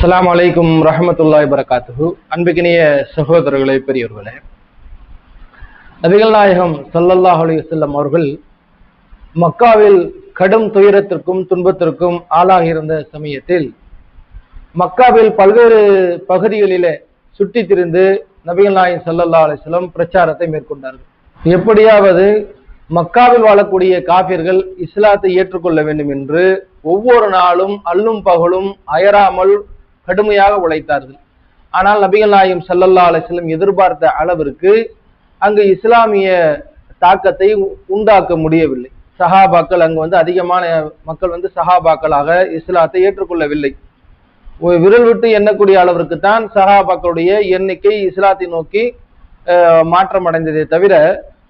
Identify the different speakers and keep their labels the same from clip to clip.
Speaker 1: அஸ்லாம் அலைக்கும் ரஹமத்துல்லாய் வரகாத்துஹு அன்புக்கினிய சகோதரர்களே பெரியவர்களே நபிகள் நாயகம் சல்லல்லாஹ் அலைஹி வஸல்லம் அவர்கள் மக்காவில் கடும் துயரத்திற்கும் துன்பத்திற்கும் ஆளாகியிருந்த சமயத்தில் மக்காவில் பல்வேறு பகுதிகளிலே சுற்றித் திரிந்து நபிகள் நாயகம் சல்லல்லா அலைஹி பிரச்சாரத்தை மேற்கொண்டார்கள். எப்படியாவது மக்காவில் வாழக்கூடிய காபியர்கள் இஸ்லாத்தை ஏற்றுக்கொள்ள வேண்டும் என்று ஒவ்வொரு நாளும் அல்லும் பகலும் அயராமல் கடுமையாக உழைத்தார்கள். ஆனால் நபிகள் நாயகம் சல்லல்லா அலிஸ்லம் எதிர்பார்த்த அளவிற்கு அங்கு இஸ்லாமிய தாக்கத்தை உண்டாக்க முடியவில்லை. சஹாபாக்கள் அங்கு வந்து அதிகமான மக்கள் வந்து சஹாபாக்களாக இஸ்லாத்தை ஏற்றுக்கொள்ளவில்லை. விரல் விட்டு எண்ணக்கூடிய அளவிற்கு தான் சஹாபாக்களுடைய எண்ணிக்கை இஸ்லாத்தை நோக்கி மாற்றம் அடைந்ததே தவிர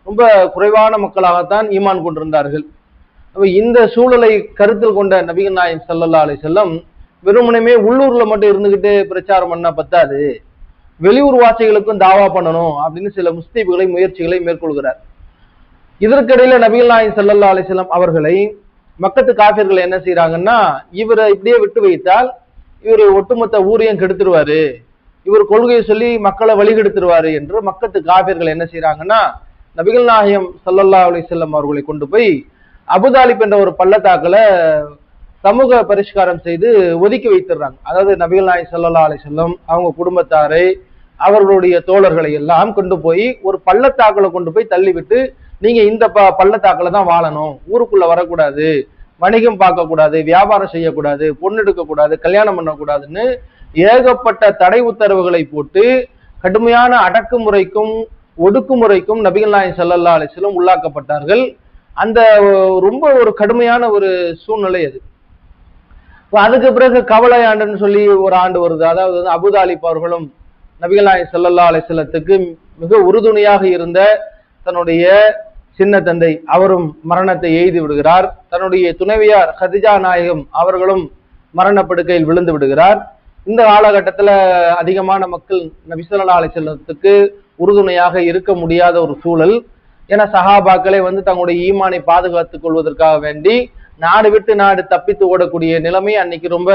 Speaker 1: ரொம்ப குறைவான மக்களாகத்தான் ஈமான் கொண்டிருந்தார்கள். இந்த சூழலை கருத்தில் கொண்ட நபிகள் நாயம் சல்லல்லா அலைஹி வெறுமனையுமே உள்ளூர்ல மட்டும் இருந்துகிட்டு பிரச்சாரம் பண்ணா பத்தாது. வெளியூர் வாசிகளுக்கும் தாவா பண்ணணும் அப்படின்னு சில முஸ்தீப்களை முயற்சிகளை மேற்கொள்கிறார். இதற்கிடையில நபிகள் நாயன் ஸல்லல்லாஹு அலிசல்லாம் அவர்களை மக்கத்து காபிர்கள் என்ன செய்யறாங்கன்னா இவரை இப்படியே விட்டு வைத்தால் இவர் ஒட்டுமொத்த ஊரையும் கெடுத்துருவாரு. இவர் கொள்கையை சொல்லி மக்களை வழிகெடுத்துருவாரு என்று மக்கத்து காபிர்கள் என்ன செய்யறாங்கன்னா நபிகள் நாயகம் சல்லல்லா அலிசல்லம் அவர்களை கொண்டு போய் அபுதாலிப் என்ற ஒரு பள்ளத்தாக்குல சமூக பரிஷ்காரம் செய்து ஒதுக்கி வைத்துடுறாங்க. அதாவது நபிகள் நாயகம் சல்லா அலைஹி செல்லம் அவங்க குடும்பத்தாரை அவர்களுடைய தோழர்களை எல்லாம் கொண்டு போய் ஒரு பள்ளத்தாக்குல கொண்டு போய் தள்ளிவிட்டு நீங்க இந்த ப பள்ளத்தாக்கில் தான் வாழணும். ஊருக்குள்ள வரக்கூடாது. வணிகம் பார்க்கக்கூடாது. வியாபாரம் செய்யக்கூடாது. பொண்ணு எடுக்கக்கூடாது. கல்யாணம் பண்ணக்கூடாதுன்னு ஏகப்பட்ட தடை உத்தரவுகளை போட்டு கடுமையான அடக்குமுறைக்கும் ஒடுக்குமுறைக்கும் நபிகள் நாயன் சல்லல்லா அலைஹி உள்ளாக்கப்பட்டார்கள். அந்த ரொம்ப ஒரு கடுமையான ஒரு சூழ்நிலை அது. அதுக்கு பிறகு கவலை ஆண்டுன்னு சொல்லி ஒரு ஆண்டு வருது. அதாவது வந்து அபுதாலிப் அவர்களும் நபிகள் நாயகம் ஸல்லல்லாஹு அலைஹி மிக உறுதுணையாக இருந்த தன்னுடைய சின்ன தந்தை அவரும் மரணத்தை எய்து விடுகிறார். தன்னுடைய துணைவியார் ஹதிஜா நாயகம் அவர்களும் மரணப்படுக்கையில் விழுந்து விடுகிறார். இந்த காலகட்டத்தில் அதிகமான மக்கள் நபிசல்லா ஸல்லல்லாஹு உறுதுணையாக இருக்க முடியாத ஒரு சூழல். ஏன்னா சஹாபாக்களே வந்து தங்களுடைய ஈமானை பாதுகாத்துக் கொள்வதற்காக வேண்டி நாடு விட்டு நாடு தப்பித்து ஓடக்கூடிய நிலைமை அன்னைக்கு ரொம்ப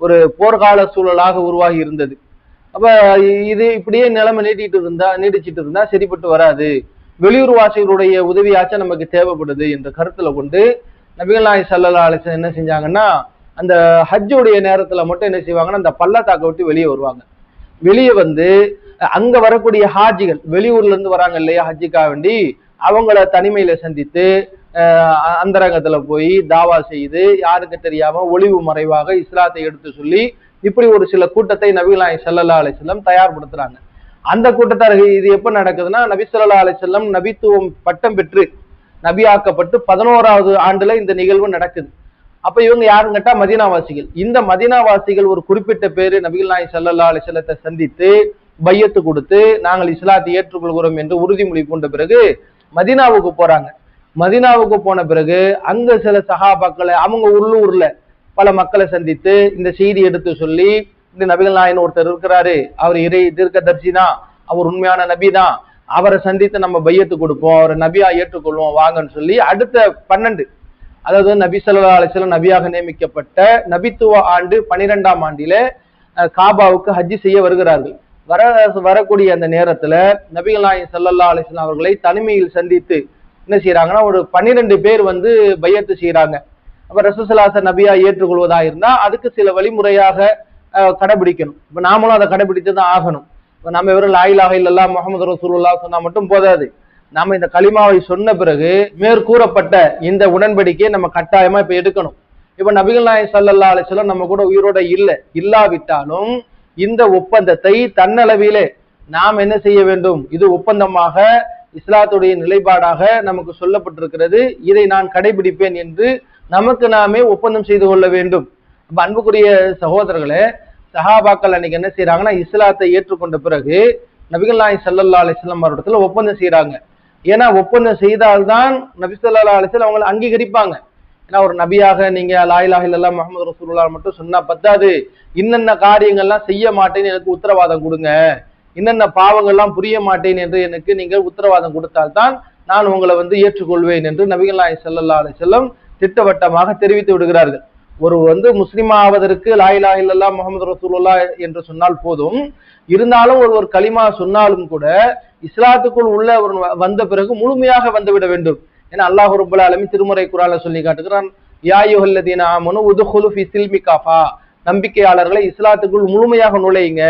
Speaker 1: ஒரு போர்க்கால சூழலாக உருவாகி இருந்தது. அப்ப இது இப்படியே நிலைமை நீட்டிட்டு இருந்தா நீடிச்சிட்டு இருந்தா சரிப்பட்டு வராது. வெளியூர் வாசிகளுடைய உதவியாச்சும் நமக்கு தேவைப்படுது என்ற கருத்துல கொண்டு நபிகள் நாயகம் ஸல்லல்லாஹு என்ன செஞ்சாங்கன்னா அந்த ஹஜ்ஜுடைய நேரத்துல மட்டும் என்ன செய்வாங்கன்னா அந்த பள்ளத்தாக்கை விட்டு வெளியே வருவாங்க. வெளியே வந்து அங்க வரக்கூடிய ஹாஜிகள் வெளியூர்ல இருந்து வராங்க இல்லையா ஹஜ்ஜுக்காக வேண்டி அவங்கள தனிமையில சந்தித்து அந்தரங்கத்துல போய் தாவா செய்து யாருக்கு தெரியாம ஒளிவு மறைவாக இஸ்லாத்தை எடுத்து சொல்லி இப்படி ஒரு சில கூட்டத்தை நபிகள் சல்லல்லா அலிசல்லம் தயார்படுத்துறாங்க. அந்த கூட்டத்தார்கள் இது எப்ப நடக்குதுன்னா நபி ஸல்லல்லாஹு அலைஹி நபித்துவம் பட்டம் பெற்று நபியாக்கப்பட்டு பதினோராவது ஆண்டுல இந்த நிகழ்வு நடக்குது. அப்ப இவங்க யாருன்னு கேட்டா மதினாவாசிகள். இந்த மதினாவாசிகள் ஒரு குறிப்பிட்ட பேரு நபிகள் நாயகம் ஸல்லல்லாஹு அலைஹி சந்தித்து பையத்து கொடுத்து நாங்கள் இஸ்லாத்தை ஏற்றுக்கொள்கிறோம் என்று உறுதிமொழி கொண்ட பிறகு மதீனாவுக்கு போறாங்க. மதினாவுக்கு போன பிறகு அங்க சில சகாபாக்களை அவங்க உள்ளூர்ல பல மக்களை சந்தித்து இந்த செய்தி எடுத்து சொல்லி இந்த நபிகள் நாயன் ஒருத்தர் இருக்கிறாரு அவர் இறை தீர்க்க தான் அவர் உண்மையான நபி தான் அவரை சந்தித்து நம்ம பையத்து கொடுப்போம் அவரை நபியா ஏற்றுக்கொள்வோம் வாங்கன்னு சொல்லி அடுத்த பன்னெண்டு அதாவது நபி ஸல்லல்லாஹு அலைஹி நபியாக நியமிக்கப்பட்ட நபித்துவ ஆண்டு பனிரெண்டாம் ஆண்டில காபாவுக்கு ஹஜ்ஜி செய்ய வருகிறார்கள். வர வரக்கூடிய அந்த நேரத்துல நபிகள் நாயன் சல்லல்லா அலிஸ்லாம் அவர்களை தனிமையில் சந்தித்து என்ன செய்யறாங்கன்னா ஒரு பன்னிரெண்டு பேர் வந்து பையத்து செய்யறாங்க அப்ப ரசூசலாச நபியா ஏற்றுக்கொள்வதா இருந்தா அதுக்கு சில வழிமுறையாக கடைபிடிக்கணும். இப்ப நாமளும் அதை கடைபிடித்து தான் ஆகணும். இப்ப நம்ம வெறும் லாயிலாக இல்லல்லா முகமது ரசூல்லா சொன்னா மட்டும் போதாது. நாம இந்த களிமாவை சொன்ன பிறகு மேற்கூறப்பட்ட இந்த உடன்படிக்கையை நம்ம கட்டாயமா இப்ப எடுக்கணும். இப்ப நபிகள் நாயகம் சல்லல்லா அலைஹி நம்ம கூட உயிரோட இல்லை இல்லாவிட்டாலும் இந்த ஒப்பந்தத்தை தன்னளவிலே நாம் என்ன செய்ய வேண்டும்? இது ஒப்பந்தமாக இஸ்லாத்துடைய நிலைப்பாடாக நமக்கு சொல்லப்பட்டிருக்கிறது. இதை நான் கடைபிடிப்பேன் என்று நமக்கு நாமே ஒப்பந்தம் செய்து கொள்ள வேண்டும். அப்ப அன்புக்குரிய சகோதரர்களே சஹாபாக்கள் அன்னைக்கு என்ன செய்யறாங்கன்னா இஸ்லாத்தை ஏற்றுக்கொண்ட பிறகு நபிகள் நாயகம் ஸல்லல்லாஹு அலைஹி அவரிடத்துல ஒப்பந்தம் செய்யறாங்க ஏன்னா ஒப்பந்தம் செய்தால்தான் நபி ஸல்லல்லாஹு அலைஹி அவங்களை அங்கீகரிப்பாங்க. ஏன்னா ஒரு நபியாக நீங்க லாயிலாக இல்லல்லா முகமது ரசூல்லா மட்டும் சொன்னா பத்தாது. இன்னென்ன காரியங்கள்லாம் செய்ய மாட்டேன்னு எனக்கு உத்தரவாதம் கொடுங்க. என்னென்ன பாவங்கள்லாம் புரிய மாட்டேன் என்று எனக்கு நீங்கள் உத்தரவாதம் கொடுத்தால்தான் நான் உங்களை வந்து ஏற்றுக்கொள்வேன் என்று நபிகள் செல்லல்லா ஸல்லல்லாஹு அலைஹி திட்டவட்டமாக தெரிவித்து விடுகிறார்கள். ஒரு வந்து முஸ்லிம் ஆவதற்கு லாயிலா இல்லல்லா முகமது ரசூலுல்லா என்று சொன்னால் போதும். இருந்தாலும் ஒரு ஒரு களிமா சொன்னாலும் கூட இஸ்லாத்துக்குள் உள்ள ஒரு வந்த பிறகு முழுமையாக வந்துவிட வேண்டும். ஏன்னா அல்லாஹ் ரபுல் ஆலமி திருமுறை குரால சொல்லி காட்டுகிறான் யாயுஹல்லதீன ஆமனு உதுஹுலு ஃபி சில்மி காஃபா. நம்பிக்கையாளர்களை இஸ்லாத்துக்குள் முழுமையாக நுழையுங்க.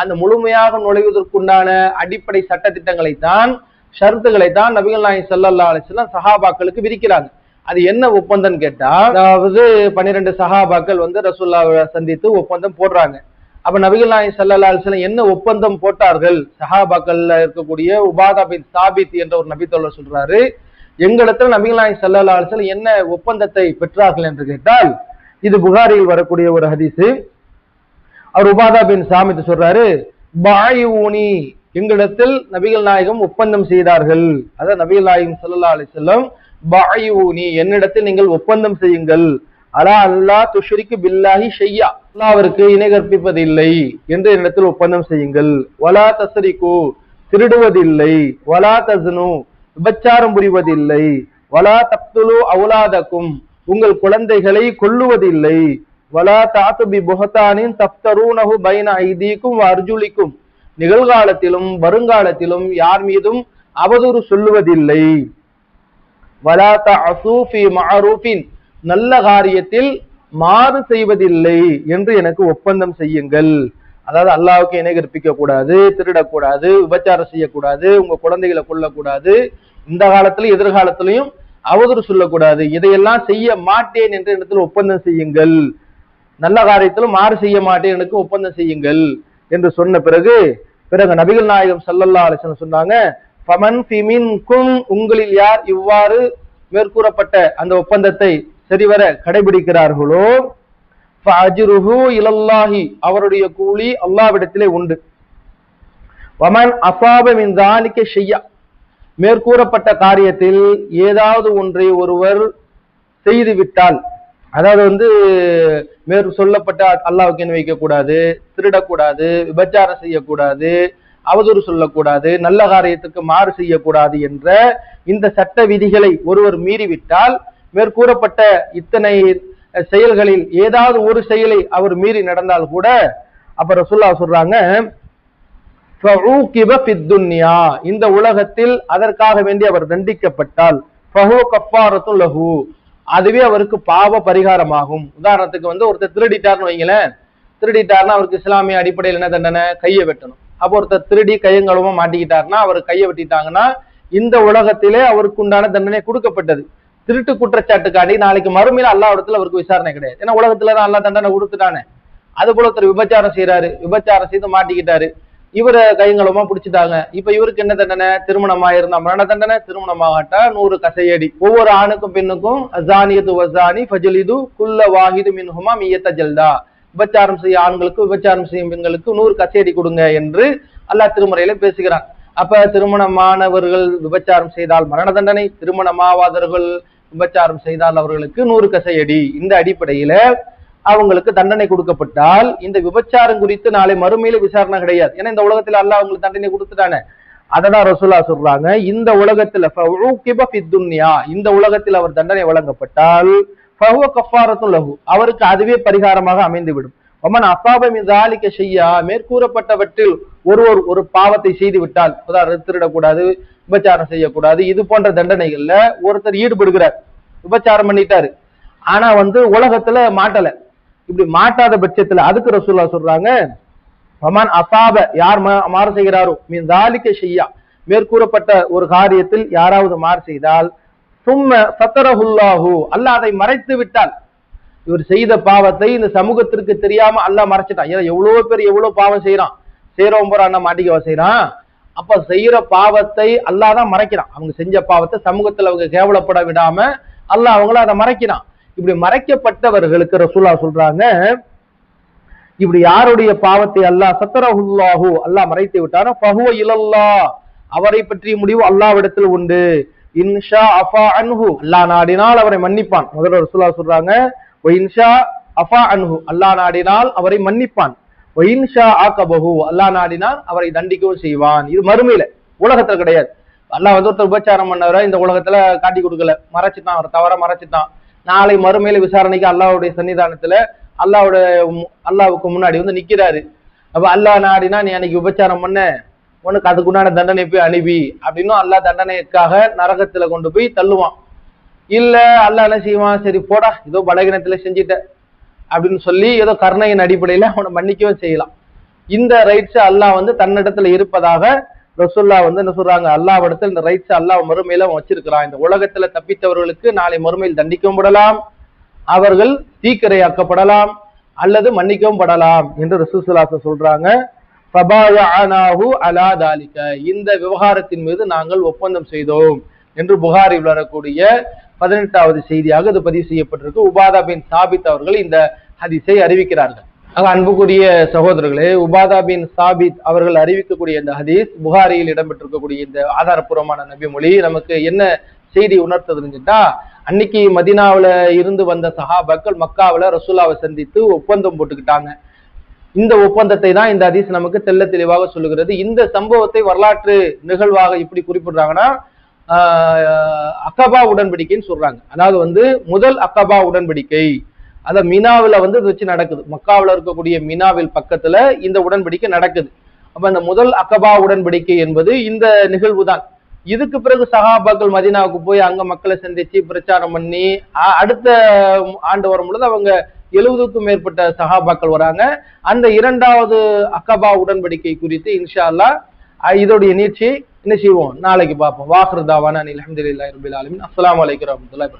Speaker 1: அந்த முழுமையாக நுழைவதற்குண்டான அடிப்படை சட்ட திட்டங்களை தான் ஷரத்துகளை தான் நபிகள் நாயகம் சல்லா அலிஸ்லாம் சஹாபாக்களுக்கு விதிக்கிறாங்க. அது என்ன ஒப்பந்தம் கேட்டா அதாவது பன்னிரெண்டு சஹாபாக்கள் வந்து ரசூல்லாவை சந்தித்து ஒப்பந்தம் போடுறாங்க. அப்ப நபிகள் நாயகம் சல்லா அலிஸ்லாம் என்ன ஒப்பந்தம் போட்டார்கள்? சஹாபாக்கள்ல இருக்கக்கூடிய உபாதா பின் சாபித் என்ற ஒரு நபித்தோழர் சொல்றாரு எங்களிடத்துல நபிகள் நாயகம் சல்லா அலிஸ்லாம் என்ன ஒப்பந்தத்தை பெற்றார்கள் என்று கேட்டால் இது புகாரியில் வரக்கூடிய ஒரு ஹதீஸ். அவர் உபாதா பின் சாமித்து சொல்றாரு பாயூனி எங்களிடத்தில் நபிகள் நாயகம் ஒப்பந்தம் செய்தார்கள். அதான் நபிகள் நாயகம் ஸல்லல்லாஹு அலைஹி வஸல்லம் பாயூனி என்னிடத்தில் நீங்கள் ஒப்பந்தம் செய்யுங்கள். அலா அல்லா துஷ்ரிக்கு பில்லாஹி ஷையா. அல்லாவிற்கு இணை கற்பிப்பதில்லை என்று என்னிடத்தில் ஒப்பந்தம் செய்யுங்கள். வலா தசரிக்கு திருடுவதில்லை. வலா தஸ்னு விபச்சாரம் புரிவதில்லை. வலா தப்துலு அவுலாதக்கும் உங்கள் குழந்தைகளை கொல்லுவதில்லை. வலா தாத்து பி புகத்தானின் தப்தரூனஹு பைன ஐதீக்கும் அர்ஜுலிக்கும். நிகழ்காலத்திலும் வருங்காலத்திலும் யார் மீதும் அவதூறு சொல்லுவதில்லை. வலா தஅசூஃபி மாரூஃபின் நல்ல காரியத்தில் மாறு செய்வதில்லை என்று எனக்கு ஒப்பந்தம் செய்யுங்கள். அதாவது அல்லாவுக்கு இணை கற்பிக்க கூடாது திருடக்கூடாது விபச்சாரம் செய்யக்கூடாது உங்க குழந்தைகளை கொல்லக்கூடாது. இந்த காலத்திலும் எதிர்காலத்திலையும் அவதூறு சொல்லக்கூடாது. இதையெல்லாம் செய்ய மாட்டேன் என்று இடத்துல ஒப்பந்தம் செய்யுங்கள். நல்ல காரியத்திலும் மாறு செய்ய மாட்டேன் எனக்கு ஒப்பந்தம் செய்யுங்கள் என்று சொன்ன பிறகு பிறகு நபிகள் நாயகம் சல்லல்லா அலிசன் சொன்னாங்க உங்களில் யார் இவ்வாறு மேற்கூறப்பட்ட அந்த ஒப்பந்தத்தை சரிவர கடைபிடிக்கிறார்களோ இலல்லாஹி அவருடைய கூலி அல்லாவிடத்திலே உண்டு. வமன் அசாபம் இந்த தாலிக மேற்கூறப்பட்ட காரியத்தில் ஏதாவது ஒன்றை ஒருவர் செய்து விட்டால் அதாவது வந்து மேற் சொல்லப்பட்ட அல்லாவுக்கு என்ன வைக்கக்கூடாது திருடக்கூடாது விபச்சாரம் செய்யக்கூடாது அவதூறு சொல்லக்கூடாது நல்ல காரியத்துக்கு மாறு செய்யக்கூடாது என்ற இந்த சட்ட விதிகளை ஒருவர் மீறிவிட்டால் மேற்கூறப்பட்ட இத்தனை செயல்களில் ஏதாவது ஒரு செயலை அவர் மீறி நடந்தால் கூட அப்ப ரசுல்லா சொல்றாங்க இந்த உலகத்தில் அதற்காக வேண்டி அவர் தண்டிக்கப்பட்டால் லஹு அதுவே அவருக்கு பாவ பரிகாரமாகும். உதாரணத்துக்கு வந்து ஒருத்தர் திருடிட்டார்னு வைங்களேன். திருடிட்டார்னா அவருக்கு இஸ்லாமிய அடிப்படையில் என்ன தண்டனை? கையை வெட்டணும். அப்போ ஒருத்தர் திருடி கையங்களுமா மாட்டிக்கிட்டாருன்னா அவர் கையை வெட்டிட்டாங்கன்னா இந்த உலகத்திலே அவருக்கு உண்டான தண்டனை கொடுக்கப்பட்டது. திருட்டு குற்றச்சாட்டுக்காண்டி நாளைக்கு மறுமையில அல்லா இடத்துல அவருக்கு விசாரணை கிடையாது. ஏன்னா உலகத்துல தான் அல்லா தண்டனை கொடுத்துட்டானே. அது போல ஒருத்தர் விபச்சாரம் செய்யறாரு விபச்சாரம் செய்து மாட்டிக்கிட்டாரு. இவரை கைங்களமா பிடிச்சிட்டாங்க. இப்ப இவருக்கு என்ன தண்டனை? திருமணமா இருந்தா மரண தண்டனை திருமணமாகட்டா நூறு கசையடி. ஒவ்வொரு ஆணுக்கும் பெண்ணுக்கும் அசானியது வசானி ஃபஜலிது குல்ல வாஹிது மின்ஹுமா மியத்த ஜல்தா. விபச்சாரம் செய்ய ஆண்களுக்கு விபச்சாரம் செய்யும் பெண்களுக்கு நூறு கசையடி கொடுங்க என்று அல்லாஹ் திருமுறையில பேசுகிறான். அப்ப திருமணமானவர்கள் விபச்சாரம் செய்தால் மரண தண்டனை திருமணமாவாதவர்கள் விபச்சாரம் செய்தால் அவர்களுக்கு நூறு கசையடி. இந்த அடிப்படையில அவங்களுக்கு தண்டனை கொடுக்கப்பட்டால் இந்த விபச்சாரம் குறித்து நாளை மறுமையில விசாரணை கிடையாது. ஏன்னா இந்த உலகத்துல அல்ல அவங்களுக்கு தண்டனை கொடுத்துட்டானே. அததான் ரசூலா சொல்றாங்க. இந்த உலகத்துல துன்யா இந்த உலகத்தில் அவர் தண்டனை வழங்கப்பட்டால் ஃபஹுவ கஃபாரத்துன் லஹு அவருக்கு அதுவே பரிகாரமாக அமைந்துவிடும். ஒமன் அசாப மிதாலிக்க செய்யா மேற்கூறப்பட்டவற்றில் ஒருவர் ஒரு பாவத்தை செய்து விட்டால் உதாரணம் திருடக்கூடாது விபச்சாரம் செய்யக்கூடாது இது போன்ற தண்டனைகள்ல ஒருத்தர் ஈடுபடுகிறார். விபச்சாரம் பண்ணிட்டாரு. ஆனா வந்து உலகத்துல மாட்டல. இப்படி மாட்டாத பட்சத்துல அதுக்கு ரசூல்லா சொல்றாங்க அமான் அசாப யார் மா- மாறு செய்கிறாரோ மீன் தாலிக்க செய்யா மேற்கூறப்பட்ட ஒரு காரியத்தில் யாராவது மாறு செய்தால் சும்ம சத்தரஹுல்லாஹு. அல்லாஹ் அதை மறைத்து விட்டால் இவர் செய்த பாவத்தை இந்த சமூகத்திற்கு தெரியாம அல்லாஹ் மறைச்சிட்டான். ஏன்னா எவ்வளவு பேர் எவ்வளவு பாவம் செய்யறான் செய்யறவன் போற அண்ணா மாட்டிக்கவா செய்யறான் அப்ப செய்யற பாவத்தை அல்லாஹ் தான் மறைக்கிறான். அவங்க செஞ்ச பாவத்தை சமூகத்துல அவங்க கேவலப்பட விடாம அல்லாஹ் அவங்கள அதை மறைக்கிறான். இப்படி மறைக்கப்பட்டவர்களுக்கு ரசூலா சொல்றாங்க. இப்படி யாருடைய பாவத்தை அல்லாஹ் சத்தரஹுல்லாஹு அல்லாஹ் மறைத்து விட்டாரோ பகுவ இலல்லா. அவரை பற்றிய முடிவு அல்லாவிடத்தில் உண்டு. இன்ஷா அஃபா அன்ஹு. அல்லா நாடினால் அவரை மன்னிப்பான். முதல்ல ரசூலா சொல்றாங்க ஒயின்ஷா இன்ஷா அஃபா அன்ஹு. அல்லாஹ் நாடினால் அவரை மன்னிப்பான். ஒயின்ஷா இன்ஷா ஆக்கபஹு அல்லாஹ் நாடினால் அவரை தண்டிக்கவும் செய்வான். இது மறுமையில. உலகத்துல கிடையாது. அல்லாஹ் வந்து ஒருத்தர் உபச்சாரம் பண்ணவரை இந்த உலகத்துல காட்டி கொடுக்கல. மறைச்சிட்டான் அவர் தவற மறைச்சிட்டான். நாளை மறுமையில விசாரணைக்கு அல்லாஹ்வுடைய சன்னிதானத்துல அல்லாஹ்வோட அல்லாவுக்கு முன்னாடி வந்து நிக்கிறாரு. அப்ப அல்லாஹ் நாடினா நீ அன்னைக்கு உபச்சாரம் பண்ண. உனக்கு அதுக்குண்டான தண்டனை போய் அனுப்பி அப்படின்னும் அல்லாஹ் தண்டனைக்காக நரகத்துல கொண்டு போய் தள்ளுவான். இல்ல அல்லாஹ் என்ன செய்வான்? சரி போடா. ஏதோ பலகீனத்துல செஞ்சிட்ட. அப்படின்னு சொல்லி ஏதோ கருணையின் அடிப்படையில அவனை மன்னிக்கவும் செய்யலாம். இந்த ரைட்ஸ் அல்லாஹ் வந்து தன்னிடத்துல இருப்பதாக ரசுல்லா வந்து என்ன சொல்றாங்க? அல்லாஹ் இந்த ரைட்ஸ் அல்லாஹ் மறுமையில அவன் வச்சிருக்கிறான். இந்த உலகத்துல தப்பித்தவர்களுக்கு நாளை மறுமையில் தண்டிக்கவும் படலாம். அவர்கள் தீக்கரையாக்கப்படலாம் அல்லது மன்னிக்கவும் படலாம் என்று ரசூசுல்லாச சொல்றாங்க. அலா தாலிக. இந்த விவகாரத்தின் மீது நாங்கள் ஒப்பந்தம் செய்தோம் என்று புகாரில் வரக்கூடிய பதினெட்டாவது செய்தியாக இது பதிவு செய்யப்பட்டிருக்கு. உபாதா பின் சாபித் அவர்கள் இந்த ஹதிசை அறிவிக்கிறார்கள். ஆக அன்புக்குரிய சகோதரர்களே உபாதா பின் சாபித் அவர்கள் அறிவிக்கக்கூடிய இந்த ஹதீஸ் புகாரியில் இடம்பெற்றிருக்கக்கூடிய இந்த ஆதாரப்பூர்வமான நபி மொழி நமக்கு என்ன செய்தி உணர்த்ததுன்னு அன்னைக்கு மதினாவுல இருந்து வந்த சஹாபாக்கள் மக்காவில் ரசூலாவை சந்தித்து ஒப்பந்தம் போட்டுக்கிட்டாங்க. இந்த ஒப்பந்தத்தை தான் இந்த ஹதீஸ் நமக்கு தெள்ள தெளிவாக சொல்லுகிறது. இந்த சம்பவத்தை வரலாற்று நிகழ்வாக இப்படி குறிப்பிடுறாங்கன்னா அக்கபா உடன்படிக்கைன்னு சொல்றாங்க. அதாவது வந்து முதல் அக்கபா உடன்படிக்கை. அத மினாவுல வந்து இது வச்சு நடக்குது. மக்காவில் இருக்கக்கூடிய மினாவில் பக்கத்துல இந்த உடன்படிக்கை நடக்குது. அப்ப அந்த முதல் அக்கபா உடன்படிக்கை என்பது இந்த நிகழ்வு தான் இதுக்கு பிறகு சகாபாக்கள் மதீனாவுக்கு போய் அங்க மக்களை சந்திச்சு பிரச்சாரம் பண்ணி அடுத்த ஆண்டு வரும் பொழுது அவங்க எழுபதுக்கும் மேற்பட்ட சகாபாக்கள் வராங்க. அந்த இரண்டாவது அக்கபா உடன்படிக்கை குறித்து இன்ஷா அல்லாஹ் இதோடைய நீட்சி என்ன செய்வோம்? நாளைக்கு பார்ப்போம். வாஹ்ருதாவான அனில் அஹமதுல்லாஹி ரபில் ஆலமின். அஸ்லாம் வலைக்கம் வரஹ்மத்துல்லாஹி